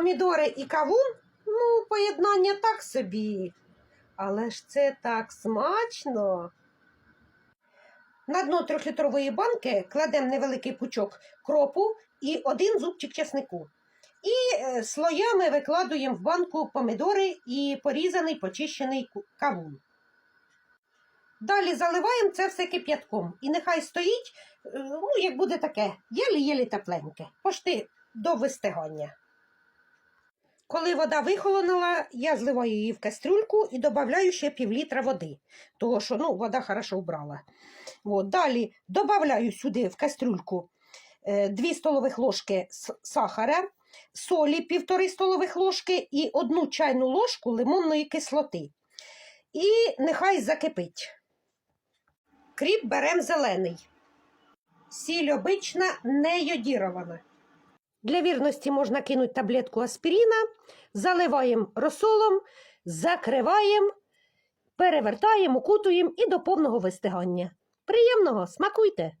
Помідори і кавун ну, поєднання так собі. Але ж це так смачно. На дно трьохлітрової банки кладемо невеликий пучок кропу і один зубчик чеснику. І е, слоями викладуємо в банку помідори і порізаний почищений кавун. Далі заливаємо це все кип'ятком. І нехай стоїть, е, ну, як буде таке, єлі-єлі тепленьке, пошти до вистигання. Коли вода вихолонула, я зливаю її в кастрюльку і додаю ще пів літра води, тому що ну, вода хорошо вбрала. От, далі додаю сюди в кастрюльку 2 столових ложки сахара, солі 1,5 столових ложки і 1 чайну ложку лимонної кислоти. І нехай закипить. Кріп беремо зелений. Сіль обична, не йодірована. Для вірності можна кинути таблетку аспіріна, заливаємо розсолом, закриваємо, перевертаємо, укутуємо і до повного вистигання. Приємного, смакуйте!